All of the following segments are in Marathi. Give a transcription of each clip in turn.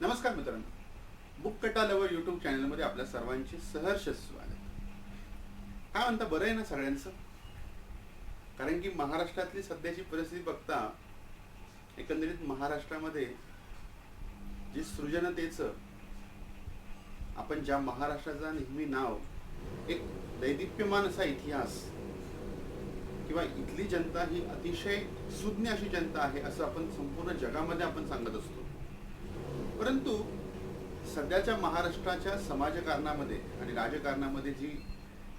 नमस्कार मित्रांनो. बुक कटा लवर यूट्यूब चॅनलमध्ये आपल्या सर्वांचे सहर्ष स्वागत. काय म्हणता बरं आहे ना सगळ्यांचं? कारण की महाराष्ट्रातली सध्याची परिस्थिती बघता एकंदरीत महाराष्ट्रामध्ये जे सृजनतेचं आपण ज्या महाराष्ट्राचा नेहमी नाव एक दैदिप्यमान असा इतिहास किंवा इथली जनता ही अतिशय सुज्ञ अशी जनता आहे असं आपण संपूर्ण जगामध्ये आपण सांगत असतो. परंतु सध्याच्या महाराष्ट्राच्या समाजकारणामध्ये आणि राजकारणामध्ये जी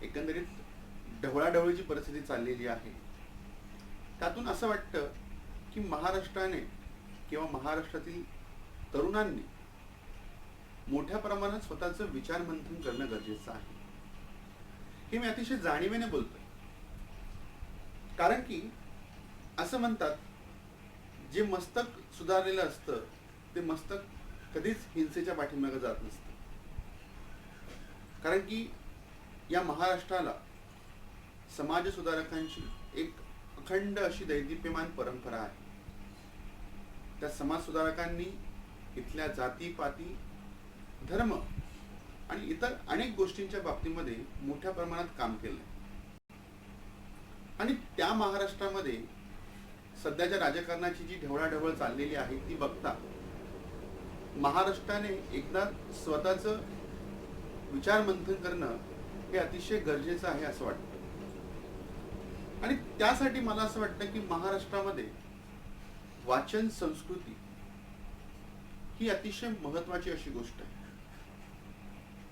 एकंदरीत ढवळाढवळीची परिस्थिती चाललेली आहे त्यातून असं वाटतं की महाराष्ट्राने किंवा महाराष्ट्रातील तरुणांनी मोठ्या प्रमाणात स्वतःचं विचार मंथन करणं गरजेचं आहे. हे मी अतिशय जाणीवेने बोलतोय. कारण की असं म्हणतात जे मस्तक सुधारलेलं असतं ते मस्तक कधीच हिंसेच्या पाठीमागे जात नसतं. कारण की या महाराष्ट्राला समाज सुधारकांची एक अखंड अशी दैदिप्यमान परंपरा आहे. त्या समाज सुधारकांनी इथल्या जाती पाती धर्म आणि इतर अनेक गोष्टींच्या बाबतीमध्ये मोठ्या प्रमाणात काम केलं आणि त्या महाराष्ट्रामध्ये सध्याच्या राजकारणाची जी ढवळाढवळ चाललेली आहे ती बघता महाराष्ट्राने एकदा स्वतःचं विचार मंथन करणं हे अतिशय गरजेचं आहे असं वाटतं. आणि त्यासाठी मला असं वाटतं की महाराष्ट्रामध्ये वाचन संस्कृती ही अतिशय महत्वाची अशी गोष्ट आहे.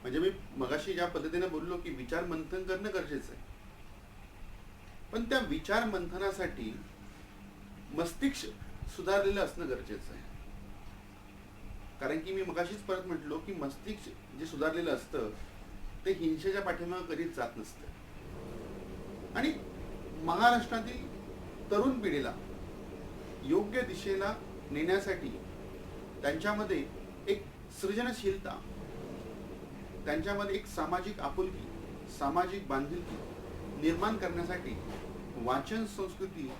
म्हणजे मी मगाशी ज्या पद्धतीने बोललो की विचार मंथन करणं गरजेचं आहे. पण त्या विचार मंथनासाठी मस्तिष्क सुधारलेलं असणं गरजेचं आहे. कारण की मी मगाशीच परत म्हटलो की मस्तिष्क जे सुधारलेलं असतं ते हिंसेच्या पाठीमागे कधीच जात नसतं. आणि महाराष्ट्रातील तरुण पिढीला योग्य दिशेला नेण्यासाठी त्यांच्यामध्ये एक सृजनशीलता त्यांच्यामध्ये एक सामाजिक आपुलकी सामाजिक बांधिलकी निर्माण करण्यासाठी वाचन संस्कृती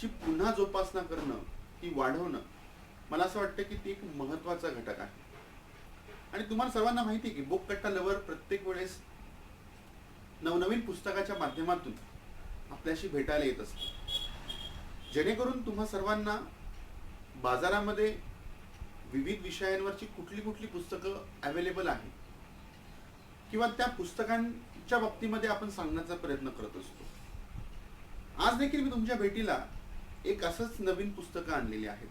ची पुन्हा जोपासना करणं ती वाढवणं मला असं वाटतं की ती एक महत्त्वाचा घटक आहे. आणि तुम्हाला सर्वांना माहिती आहे की बुक कट्टा लवर प्रत्येक वेळेस नवनवीन पुस्तकाच्या माध्यमातून आपल्याशी भेटायला येत असतं. जेणेकरून तुम्हा सर्वांना बाजारामध्ये विविध विषयांवरची कुठली कुठली पुस्तकं अवेलेबल आहे किंवा त्या पुस्तकांच्या बाबतीमध्ये आपण सांगण्याचा प्रयत्न करत असतो. आज देखील मी तुमच्या भेटीला एक असंच नवीन पुस्तकं आणलेली आहेत.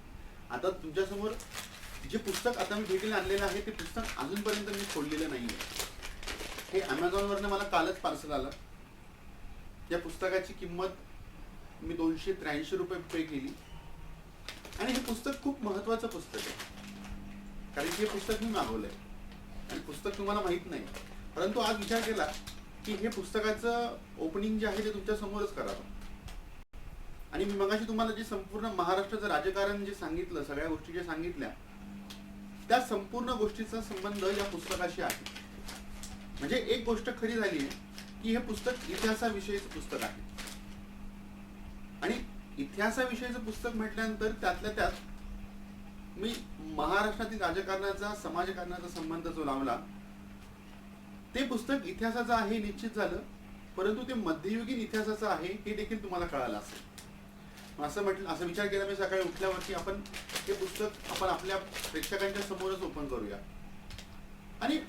आता तुमच्यासमोर जे पुस्तक आता मी भेटीला आणलेलं आहे ते पुस्तक अजूनपर्यंत मी खोललेलं नाही आहे हे अमेझॉनवरनं मला कालच पार्सल आलं. या पुस्तकाची किंमत मी दोनशे त्र्याऐंशी रुपये पे केली. आणि हे पुस्तक खूप महत्वाचं पुस्तक आहे. कारण की हे पुस्तक मी मागवलंय. आणि पुस्तक तुम्हाला माहीत नाही. परंतु आज विचार केला की हे पुस्तकाचं ओपनिंग जे आहे ते तुमच्यासमोरच करावं. आणि मी मगाशी तुम्हाला जे संपूर्ण महाराष्ट्राचं राजकारण जे सांगितलं सगळ्या गोष्टी जे सांगितल्या त्या संपूर्ण गोष्टीचा संबंध या पुस्तकाशी आहे. म्हणजे एक गोष्ट खरी झाली आहे की हे पुस्तक इतिहासाविषयीचं पुस्तक आहे. आणि इतिहासाविषयीचं पुस्तक म्हटल्यानंतर त्यातल्या त्यात मी महाराष्ट्रातील राजकारणाचा समाजकारणाचा संबंध जो लावला ते पुस्तक इतिहासाचं आहे निश्चित झालं परंतु ते मध्ययुगीन इतिहासाचं आहे हे देखील तुम्हाला कळालं असेल. असं म्हटलं असं विचार केला मी सकाळी उठल्यावरती आपण हे पुस्तक आपण आपल्या प्रेक्षकांच्या समोरच ओपन करूया. आणि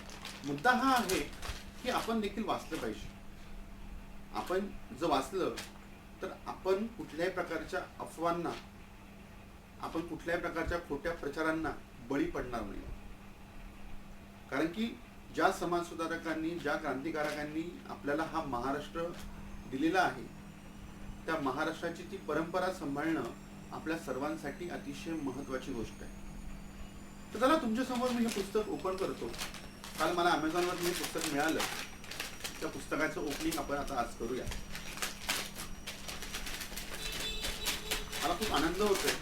मुद्दा हा आहे की आपण देखील वाचलं पाहिजे. आपण जर वाचलं तर आपण कुठल्याही प्रकारच्या अफवांना आपण कुठल्याही प्रकारच्या खोट्या प्रचारांना बळी पडणार नाही. कारण की ज्या समाज सुधारकांनी ज्या क्रांतिकारकांनी आपल्याला हा महाराष्ट्र दिलेला आहे त्या महाराष्ट्राची ती परंपरा सांभाळणं आपल्या सर्वांसाठी अतिशय महत्वाची गोष्ट आहे. तर चला तुमच्यासमोर मी हे पुस्तक ओपन करतो. काल मला अमेझॉनवर हे पुस्तक मिळालं. त्या पुस्तकाचं ओपनिंग आपण आता आज करूया. मला खूप आनंद होतोय.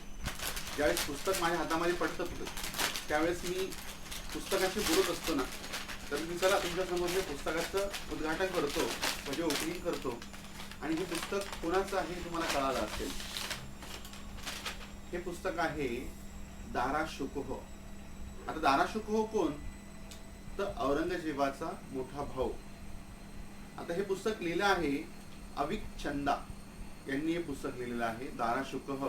ज्यावेळेस पुस्तक माझ्या हातामध्ये पडतं होतं त्यावेळेस मी पुस्तकाशी बोलत असतो ना तर मी चला तुमच्यासमोर हे पुस्तकाचं उद्घाटन करतो म्हणजे ओपनिंग करतो. आणि हे पुस्तक कोणाचं आहे तुम्हाला कळालं असेल. हे पुस्तक आहे दारा शुकोह. आता दाराशुकोह कोण? तर औरंगजेबाचा मोठा भाऊ. आता हे पुस्तक लिहिलं आहे अविक चंदा. यांनी हे पुस्तक लिहिलेलं आहे Dara Shukoh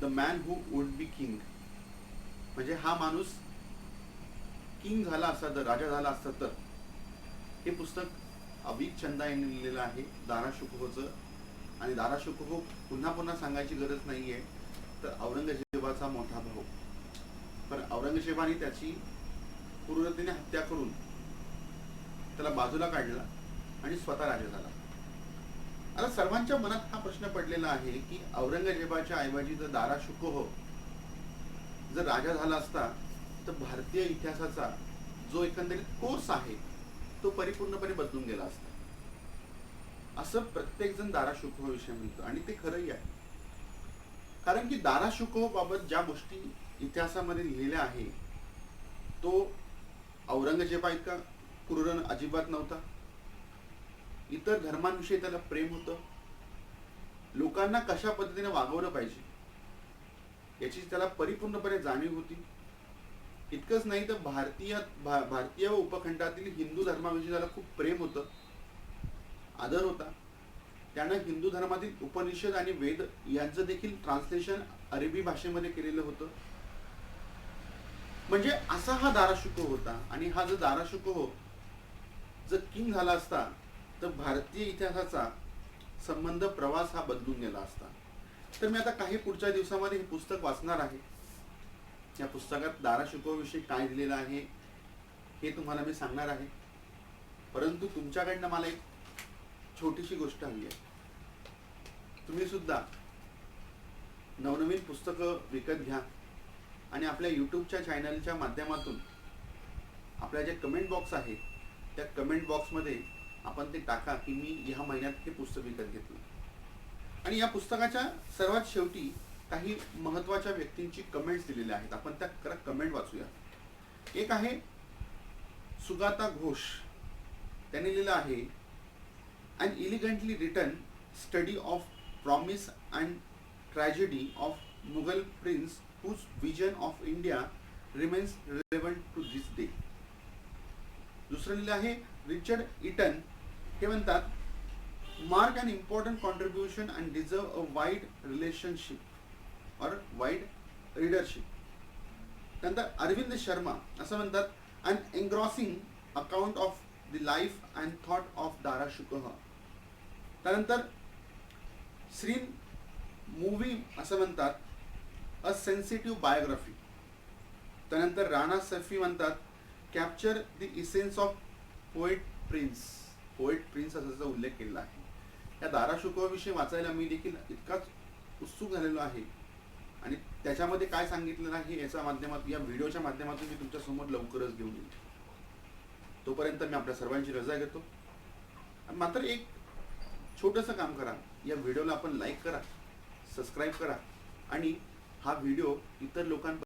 the man who would be king म्हणजे हा माणूस किंग झाला असता तर राजा झाला असता तर हे पुस्तक अभिक छंदा यांनी लिहिलेलं आहे दाराशुकोचं आणि दाराशुकोह पुन्हा पुन्हा सांगायची गरज नाहीये तर औरंगजेबाचा मोठा भाऊ. पण औरंगजेबाने त्याची क्रूरतेने हत्या करून त्याला बाजूला काढला आणि स्वतः राजा झाला. आता सर्वांच्या मनात हा प्रश्न पडलेला आहे की औरंगजेबाच्या ऐवजी जर दारा शुकोह जर राजा झाला असता तर भारतीय इतिहासाचा जो एकंदरीत कोर्स आहे तो परिपूर्णपणे बदलून गेला असता. असं प्रत्येक जण दारा म्हणतो. आणि ते खरंही आहे. कारण की दारा बाबत ज्या गोष्टी इतिहासामध्ये लिहिल्या आहे तो औरंगजेबा इतका क्रूर अजिबात नव्हता. इतर धर्मांविषयी त्याला प्रेम होतं. लोकांना कशा पद्धतीने वागवलं पाहिजे याची त्याला परिपूर्णपणे जाणीव होती. इतकंच नाही तर भारतीय भा- भारतीय व उपखंडातील हिंदू धर्माविषयी त्याला खूप प्रेम होतं. आदर होता. त्यानं हिंदू धर्मातील उपनिषद आणि वेद यांचं देखील ट्रान्सलेशन अरेबी भाषेमध्ये केलेलं होतं. म्हणजे असा हा दाराशुको होता आणि हा जो दाराशुको हो, जर किंग झाला असता तर भारतीय इतिहासाचा संबंध प्रवास हा बदलून गेला असता. तर मी आता काही पुढच्या दिवसामध्ये हे पुस्तक वाचणार आहे. या पुस्तकात दारा शिकवविषयी काय दिलेलं आहे हे तुम्हाला मी सांगणार आहे. परंतु तुमच्याकडनं मला एक छोटीशी गोष्ट हवी आहे. तुम्ही सुद्धा नवनवीन पुस्तकं विकत घ्या आणि आपल्या यूट्यूबच्या चॅनलच्या माध्यमातून आपल्या जे कमेंट बॉक्स आहे त्या कमेंट बॉक्समध्ये आपण ते टाका की मी ह्या महिन्यात हे पुस्तक विकत घेतलं. आणि या पुस्तकाच्या सर्वात शेवटी काही महत्त्वाच्या व्यक्तींची कमेंट्स दिलेल्या आहेत. आपण त्या खरं कमेंट वाचूया. एक आहे सुगाता घोष. त्यांनी लिहिलं आहे an elegantly written study of promise and tragedy of Mughal prince whose vision of India remains relevant to this day दुसरं लिहिलं आहे रिचर्ड इटन हे म्हणतात mark and important contribution and deserve a wide relationship और वाईड रीडरशिप त्यानंतर अरविंद शर्मा असं म्हणतात an engrossing account of the life and thought of Dara Shukoh त्यानंतर श्री मूवी असं म्हणतात अ सेन्सिटिव्ह बायोग्राफी त्यानंतर राणा सफी म्हणतात capture the essence of poet prince poet prince असाचा उल्लेख केलेला आहे. या दारा शुकोविषयी वाचायला मी देखील इतकाच उत्सुक झालेलो आहे त्याच्यामध्ये काय सांगितलं आहे याच्या माध्यमातून या व्हिडिओच्या माध्यमातून मी तुमच्यासमोर लवकरच घेऊन येईल. तोपर्यंत मी आपल्या सर्वांची रजा घेतो. आणि मात्र एक छोटंसं काम करा. या व्हिडिओला आपण लाईक करा सबस्क्राईब करा. आणि हा व्हिडिओ इतर लोकांपर्यंत